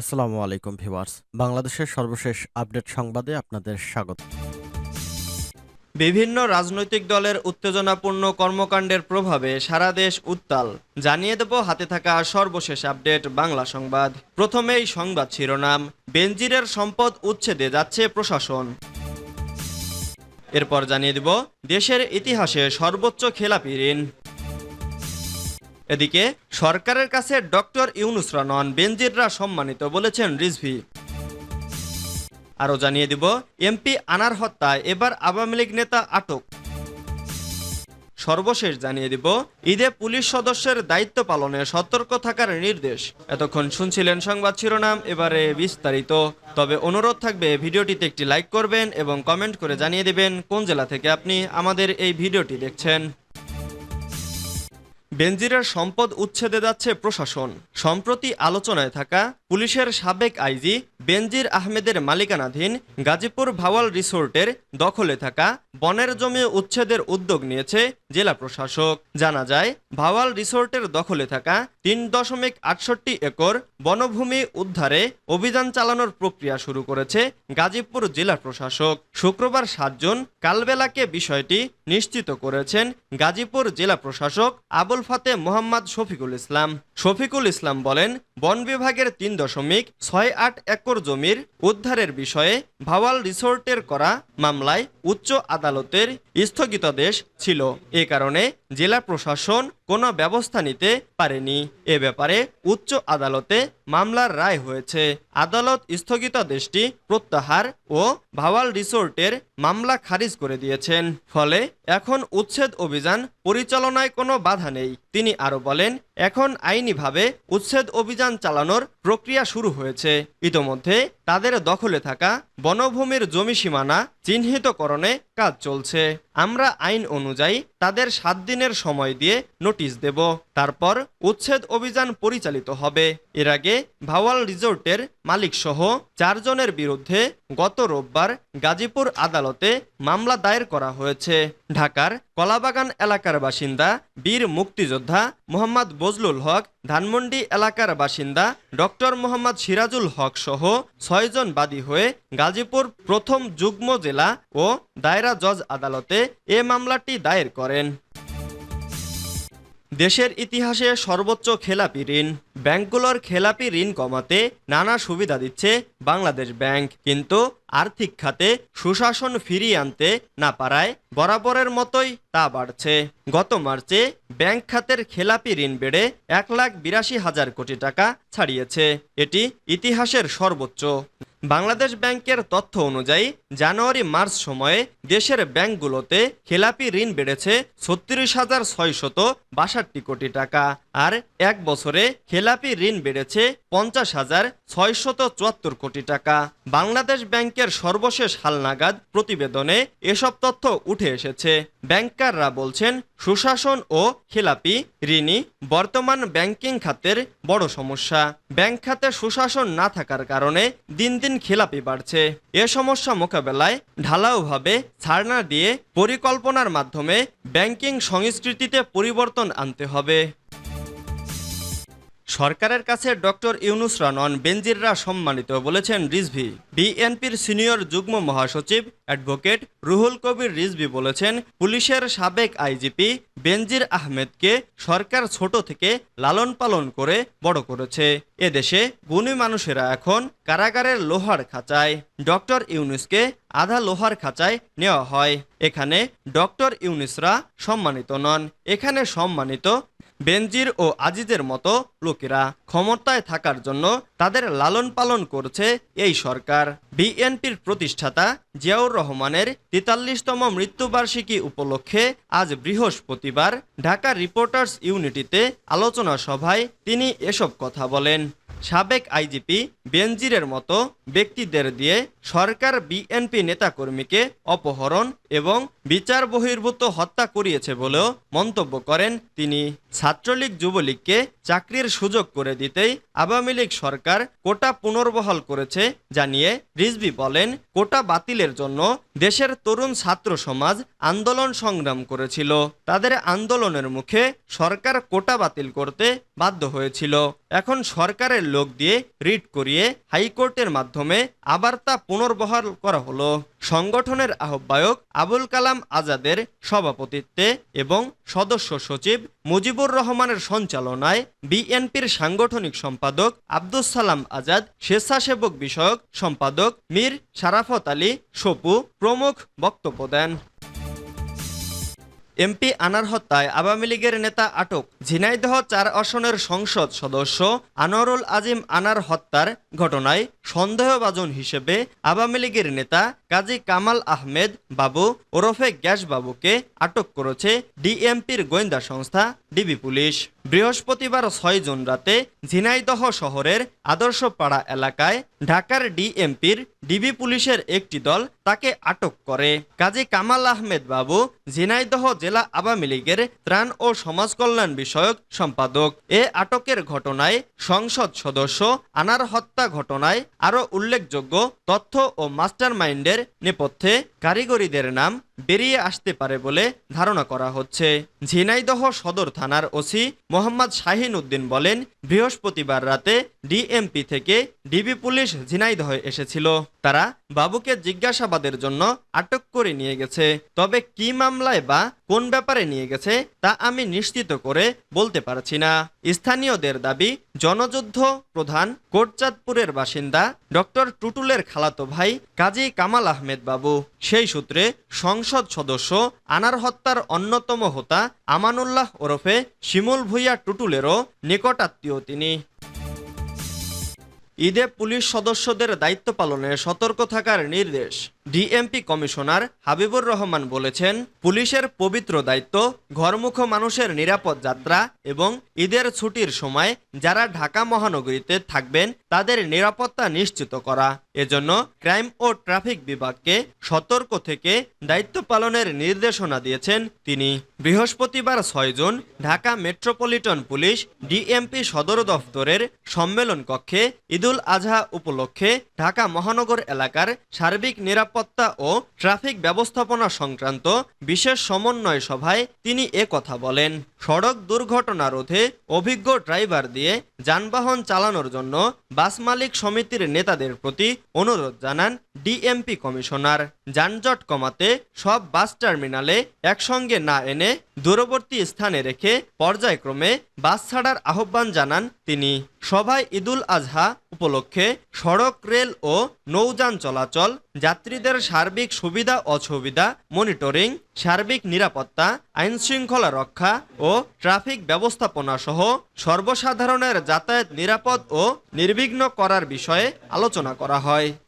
আসসালামু আলাইকুম ভিউয়ার্স। বাংলাদেশের সর্বশেষ আপডেট সংবাদে আপনাদের স্বাগত। বিভিন্ন রাজনৈতিক দলের উত্তেজনাপূর্ণ কর্মকাণ্ডের প্রভাবে সারা দেশ উত্তাল। জানিয়ে দেব হাতে থাকা সর্বশেষ আপডেট বাংলা সংবাদ। প্রথমেই সংবাদ শিরোনাম, বেনজিরের সম্পদ উচ্ছেদে যাচ্ছে প্রশাসন। এরপর জানিয়ে দেব, দেশের ইতিহাসে সর্বোচ্চ খেলাপি ঋণ। এদিকে সরকারের কাছে ডক্টর ইউনুসরা নন বেনজিররা সম্মানিত বলেছেন রিজভি। আরও জানিয়ে দিব, এমপি আনার হত্যায় এবার আওয়ামী লীগ নেতা আটক। সর্বশেষ জানিয়ে দিব, ঈদে পুলিশ সদস্যের দায়িত্ব পালনে সতর্ক থাকার নির্দেশ। এতক্ষণ শুনছিলেন সংবাদ শিরোনাম, এবারে বিস্তারিত। তবে অনুরোধ থাকবে, ভিডিওটিতে একটি লাইক করবেন এবং কমেন্ট করে জানিয়ে দেবেন কোন জেলা থেকে আপনি আমাদের এই ভিডিওটি দেখছেন। বেনজিরের সম্পদ উচ্ছেদে যাচ্ছে প্রশাসন। সম্প্রতি আলোচনায় থাকা পুলিশের সাবেক আইজি বেনজির আহমেদের মালিকানাধীন গাজীপুর ভাওয়াল রিসোর্টের দখলে থাকা বনের জমি উচ্ছেদের উদ্যোগ নিয়েছে জেলা প্রশাসক। জানা যায়, ভাওয়াল রিসোর্টের দখলে থাকা তিন দশমিক আটষট্টি একর বনভূমি উদ্ধারে অভিযান চালানোর প্রক্রিয়া শুরু করেছে গাজীপুর জেলা প্রশাসক। শুক্রবার সাতজন কালবেলাকে বিষয়টি নিশ্চিত করেছেন গাজীপুর জেলা প্রশাসক আবুল ফাতে মোহাম্মদ শফিকুল ইসলাম। শফিকুল ইসলাম বলেন, বন বিভাগের তিন দশমিক ছয় আট একর জমির উদ্ধারের বিষয়ে ভাওয়াল রিসোর্টের করা মামলায় উচ্চ আদালতের স্থগিতাদেশ ছিল। এ কারণে জেলা প্রশাসন কোনো ব্যবস্থা নিতে পারেনি। এ ব্যাপারে উচ্চ আদালতে মামলার রায় হয়েছে। আদালত স্থগিতাদেশটি প্রত্যাহার ও ভাওয়াল রিসোর্টের মামলা খারিজ করে দিয়েছেন। ফলে এখন উচ্ছেদ অভিযান পরিচালনায় কোনো বাধা নেই। তিনি আরও বলেন এখন আইনিভাবে উচ্ছেদ অভিযান চালানোর প্রক্রিয়া শুরু হয়েছে। ইতোমধ্যে তাদের দখলে থাকা বনভূমির জমি সীমানা চিহ্নিতকরণে কাজ চলছে। আমরা আইন অনুযায়ী তাদের সাত দিনের সময় দিয়ে নোটিশ দেব। তারপর উচ্ছেদ অভিযান পরিচালিত হবে। এর আগে ভাওয়াল রিসোর্টের মালিকসহ চারজনের বিরুদ্ধে গত রোববার গাজীপুর আদালতে মামলা দায়ের করা হয়েছে। ঢাকার কলাবাগান এলাকার বাসিন্দা, বীর মুক্তিযোদ্ধা মোহাম্মদ বজলুল হক, ধানমন্ডি এলাকার বাসিন্দা ডক্টর মোহাম্মদ সিরাজুল হক সহ ছয়জন বাদী হয়ে গাজীপুর প্রথম যুগ্ম জেলা ও দায়রা জজ আদালতে এ মামলাটি দায়ের করেন। দেশের ইতিহাসে সর্বোচ্চ খেলাপি ঋণ। ব্যাংকগুলোর খেলাপি ঋণ কমাতে নানা সুবিধা দিচ্ছে বাংলাদেশ ব্যাংক। কিন্তু আর্থিক খাতে সুশাসন ফিরিয়ে আনতে না পারায় বরাবরের মতোই তা বাড়ছে। গত মার্চে ব্যাংক খাতের খেলাপি ঋণ বেড়ে এক লাখ বিরাশি হাজার কোটি টাকা ছাড়িয়েছে। এটি ইতিহাসের সর্বোচ্চ। বাংলাদেশ ব্যাংকের তথ্য অনুযায়ী, জানুয়ারি মার্চ সময়ে দেশের ব্যাংকগুলোতে খেলাপি ঋণ বেড়েছে ছত্রিশ হাজার ছয়শত বাষট্টি কোটি টাকা। আর এক বছরে খেলাপি ঋণ বেড়েছে পঞ্চাশ হাজার ছয়শত চুয়াত্তর কোটি টাকা। বাংলাদেশ ব্যাংকের সর্বশেষ হালনাগাদ প্রতিবেদনে এসব তথ্য উঠে এসেছে। ব্যাংকাররা বলছেন, সুশাসন ও খেলাপি ঋণই বর্তমান ব্যাংকিং খাতের বড় সমস্যা। ব্যাংক খাতে সুশাসন না থাকার কারণে দিন দিন খেলাপি বাড়ছে। এ সমস্যা মোকাবেলায় ঢালাওভাবে ছাড় না দিয়ে পরিকল্পনার মাধ্যমে ব্যাংকিং সংস্কৃতিতে পরিবর্তন আনতে হবে। সরকারের কাছে ডক্টর ইউনুসরা নন বেনজিররা সম্মানিত বলেছেন রিজভি। বিএনপির সিনিয়র যুগ্ম মহাসচিব অ্যাডভোকেট রুহুল কবির রিজভি বলেছেন, পুলিশের সাবেক আইজিপি বেনজির আহমেদকে সরকার ছোট থেকে লালন পালন করে বড় করেছে। এদেশে গুণী মানুষেরা এখন কারাগারের লোহার খাঁচায়। ডক্টর ইউনুসকে আধা লোহার খাঁচায় নেওয়া হয়। এখানে ডক্টর ইউনুসরা সম্মানিত নন। এখানে সম্মানিত বেনজির ও আজিজের মতো লোকেরা ক্ষমতায় থাকার জন্য তাদের লালন পালন করছে এই সরকার। বিএনপির প্রতিষ্ঠাতা জিয়াউর রহমানের তেতাল্লিশতম মৃত্যুবার্ষিকী উপলক্ষে আজ বৃহস্পতিবার ঢাকা রিপোর্টার্স ইউনিটিতে আলোচনা সভায় তিনি এসব কথা বলেন। সাবেক আইজিপি বেনজিরের মতো ব্যক্তিদের দিয়ে সরকার বিএনপি নেতাকর্মীকে অপহরণ এবং বিচার বহির্ভূত হত্যা করিয়েছে বলেও মন্তব্য করেন তিনি। ছাত্রলীগ যুবলীগকে চাকরির সুযোগ করে দিতেই আওয়ামী লীগ সরকার কোটা পুনর্বহাল করেছে জানিয়ে রিজভি বলেন, কোটা বাতিলের জন্য দেশের তরুণ ছাত্র সমাজ আন্দোলন সংগ্রাম করেছিল। তাদের আন্দোলনের মুখে সরকার কোটা বাতিল করতে বাধ্য হয়েছিল। এখন সরকারের লোক দিয়ে রিট করিয়ে হাইকোর্টের মাধ্যমে আবার তা পুনর্বহাল করা হলো। সংগঠনের আহ্বায়ক আবুল কালাম আজাদের সভাপতিত্বে এবং সদস্য সচিব মুজিবুর রহমানের সঞ্চালনায় বিএনপির সাংগঠনিক সম্পাদক আব্দুস সালাম আজাদ, স্বেচ্ছাসেবক বিষয়ক সম্পাদক মীর শারাফত আলী সপু প্রমুখ বক্তব্য দেন। এমপি আনার হত্যায় আওয়ামী লীগের নেতা আটক। ঝিনাইদহ চার আসনের সংসদ সদস্য আনোয়ারুল আজিম আনার হত্যার ঘটনায় সন্দেহভাজন হিসেবে আওয়ামী লীগের নেতা কাজী কামাল আহমেদ বাবু ওরফে গ্যাস বাবুকে আটক করেছে ডিএমপির গোয়েন্দা সংস্থা ডিবি পুলিশ। বৃহস্পতিবার ছয় জুন রাতে ঝিনাইদহ শহরের আদর্শপাড়া এলাকায় ঢাকার ডিএমপির ডিবি পুলিশের একটি দল তাকে আটক করে। কাজী কামাল আহমেদ বাবু ঝিনাইদহ জেলা আওয়ামী লীগের ত্রাণ ও সমাজ কল্যাণ বিষয়ক সম্পাদক। এ আটকের ঘটনায় সংসদ সদস্য আনার হত্যা ঘটনায় আরও উল্লেখযোগ্য তথ্য ও মাস্টার মাইন্ডের নেপথ্যে কারিগরিদের নাম বেরিয়ে আসতে পারে বলে ধারণা করা হচ্ছে। ঝিনাইদহ সদর থানার ওসি মোহাম্মদ শাহিন উদ্দিন বলেন, বৃহস্পতিবার রাতে ডিএমপি থেকে ডিবি পুলিশ ঝিনাইদহে এসেছিল। তারা বাবুকে জিজ্ঞাসাবাদের জন্য আটক করে নিয়ে গেছে। তবে কি মামলায় বা কোন ব্যাপারে নিয়ে গেছে তা আমি নিশ্চিত করে বলতে পারছি না। স্থানীয়দের দাবি, জনযুদ্ধ প্রধান কোটচাঁদপুরের বাসিন্দা ডক্টর টুটুলের খালাতো ভাই কাজী কামাল আহমেদ বাবু। সেই সূত্রে সংসদ সদস্য আনার হত্যার অন্যতম হোতা আমানুল্লাহ ওরফে শিমুল ভুইয়া টুটুলেরও নিকটাত্মীয় তিনি। ঈদে পুলিশ সদস্যদের দায়িত্ব পালনে সতর্ক থাকার নির্দেশ। ডিএমপি কমিশনার হাবিবুর রহমান বলেছেন, পুলিশের পবিত্র দায়িত্ব, ঘরমুখ মানুষের নিরাপদ যাত্রা এবং ঈদের ছুটির সময় যারা ঢাকা মহানগরীতে থাকবেন, তাদের নিরাপত্তা নিশ্চিত করা। এজন্য ক্রাইম ও ট্রাফিক বিভাগকে সতর্ক থেকে দায়িত্ব পালনের নির্দেশনা দিয়েছেন তিনি। বৃহস্পতিবার ছয় June Dhaka metropolitan police DMP সদর দফতরের সম্মেলন কক্ষে ঈদুল আজহা উপলক্ষে ঢাকা মহানগর এলাকার সার্বিক নিরাপত্তা ও ট্রাফিক ব্যবস্থাপনা সংক্রান্ত বিশেষ সমন্বয় সভায় তিনি এ কথা বলেন। সড়ক দুর্ঘটনা রোধে অভিজ্ঞ ড্রাইভার দিয়ে যানবাহন চালানোর জন্য বাস মালিক সমিতির নেতাদের প্রতি অনুরোধ জানান ডিএমপি কমিশনার। যানজট কমাতে সব বাস টার্মিনালে একসঙ্গে না এনে দূরবর্তী স্থানে রেখে পর্যায়ক্রমে বাস ছাড়ার আহ্বান জানান তিনি। সভায় ঈদুল আজহা উপলক্ষে সড়ক, রেল ও নৌযান চলাচল, যাত্রীদের সার্বিক সুবিধা, অসুবিধা, মনিটরিং, সার্বিক নিরাপত্তা, আইনশৃঙ্খলা রক্ষা ও ট্রাফিক ব্যবস্থাপনা সহ সর্বসাধারণের যাতায়াত নিরাপদ ও নির্বিঘ্ন করার বিষয়ে আলোচনা করা হয়।